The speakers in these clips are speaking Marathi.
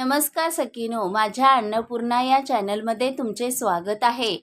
नमस्कार सकिनो माझ्या अन्नपूर्णा या चॅनलमध्ये तुमचे स्वागत आहे.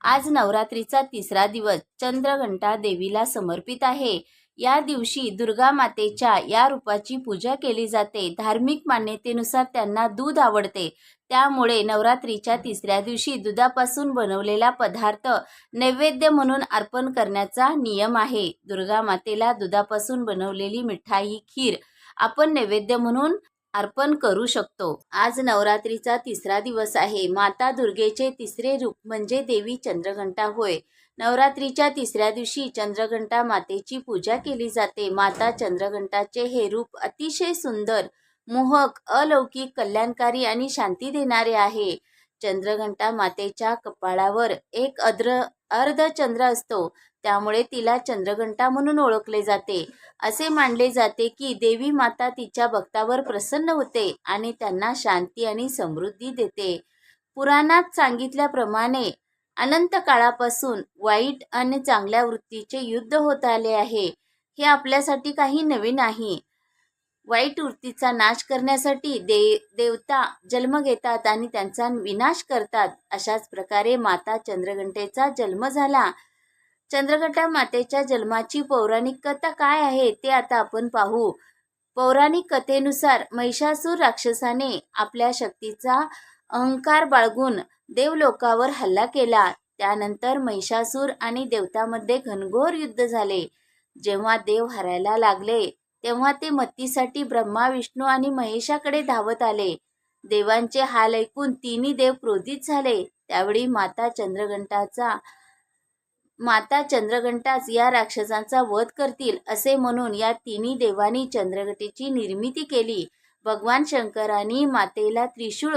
आज नवरात्रीचा तिसरा दिवस चंद्रघंटा देवीला समर्पित आहे. या दिवशी दुर्गा मातेच्या या रूपाची पूजा केली जाते. धार्मिक मान्यतेनुसार त्यांना दूध आवडते. त्यामुळे नवरात्रीच्या तिसऱ्या दिवशी दुधापासून बनवलेला पदार्थ नैवेद्य म्हणून अर्पण करण्याचा नियम आहे. दुर्गा मातेला दुधापासून बनवलेली मिठाई खीर आपण नैवेद्य म्हणून अर्पण करू शकतो. आज नवरात्रीचा तिसरा दिवस आहे. माता दुर्गेचे तिसरे रूप म्हणजे देवी चंद्रघंटा होय. नवरात्रीच्या तिसऱ्या दिवशी चंद्रघंटा मातेची पूजा केली जाते. माता चंद्रघंटाचे हे रूप अतिशय सुंदर मोहक अलौकिक कल्याणकारी आणि शांती देणारे आहे. चंद्रघंटा मातेच्या कपाळावर एक अद्र अर्धचंद्र असतो. त्यामुळे तिला चंद्रघंटा म्हणून ओळखले जाते. असे मानले जाते की देवी माता तिच्या भक्तावर प्रसन्न होते आणि त्यांना शांती आणि समृद्धी देते. पुराणात सांगितल्याप्रमाणे अनंत काळापासून वाईट आणि चांगल्या वृत्तीचे युद्ध होत आले आहे. हे आपल्यासाठी काही नवीन नाही वाईट वृत्तीचा नाश करण्यासाठी दे देवता जन्म घेतात आणि त्यांचा विनाश करतात. अशाच प्रकारे माता चंद्रघंटेचा जन्म झाला. चंद्रघंटा मातेच्या जन्माची पौराणिक कथा काय आहे ते आता आपण पाहू. पौराणिक कथेनुसार महिषासूर राक्षसाने आपल्या शक्तीचा अहंकार बाळगून देवलोकावर हल्ला केला. त्यानंतर महिषासूर आणि देवतामध्ये घनघोर युद्ध झाले. जेव्हा देव हरायला लागले तेव्हा ते मतीसाठी ब्रह्मा विष्णू आणि महेशाकडे धावत आले. देवांचे हाल ऐकून तिन्ही देव क्रोधित झाले. त्यावेळी माता चंद्रघंटाचा माता चंद्रघंटाच या राक्षसांचा वध करतील असे म्हणून या तिन्ही देवांनी चंद्रघटेची निर्मिती केली. भगवान शंकरांनी मातेला त्रिशूळ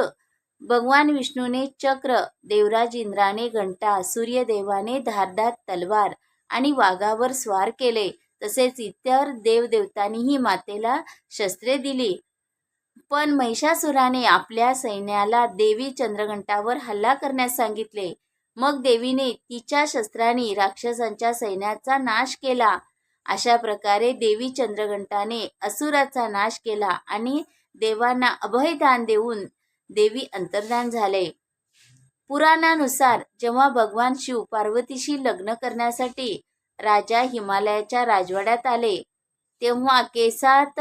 भगवान विष्णूने चक्र देवराज इंद्राने घंटा सूर्यदेवाने धारदार तलवार आणि वाघावर स्वार केले. तसेच इतर देवदेवतांनीही मातेला शस्त्रे दिली. पण महिषासुराने आपल्या सैन्याला देवी चंद्रघंटावर हल्ला करण्यास सांगितले. मग देवीने तिच्या शस्त्रांनी राक्षसांच्या सैन्याचा नाश केला. अशा प्रकारे देवी चंद्रघंटाने असुराचा नाश केला आणि देवांना अभयदान देऊन देवी अंतर्धान झाले. पुराणानुसार जेव्हा भगवान शिव पार्वतीशी लग्न करण्यासाठी राजा हिमालयाच्या राजवाड्यात आले. तेव्हा केसात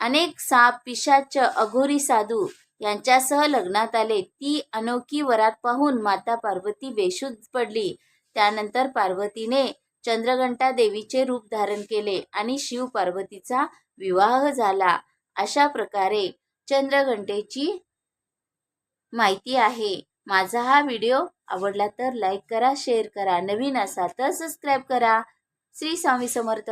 अनेक साप पिशाच अघोरी साधू यांच्यासह लग्नात आले. ती अनोखी वरात पाहून माता पार्वती बेशुद्ध पडली. त्यानंतर पार्वतीने चंद्रघंटा देवीचे रूप धारण केले आणि शिव पार्वतीचा विवाह झाला. अशा प्रकारे चंद्रघंटेची माहिती आहे. माझा हा व्हिडिओ आवडला तर लाईक करा शेअर करा. नवीन असा तर सबस्क्राईब करा. श्री स्वामी समर्थ.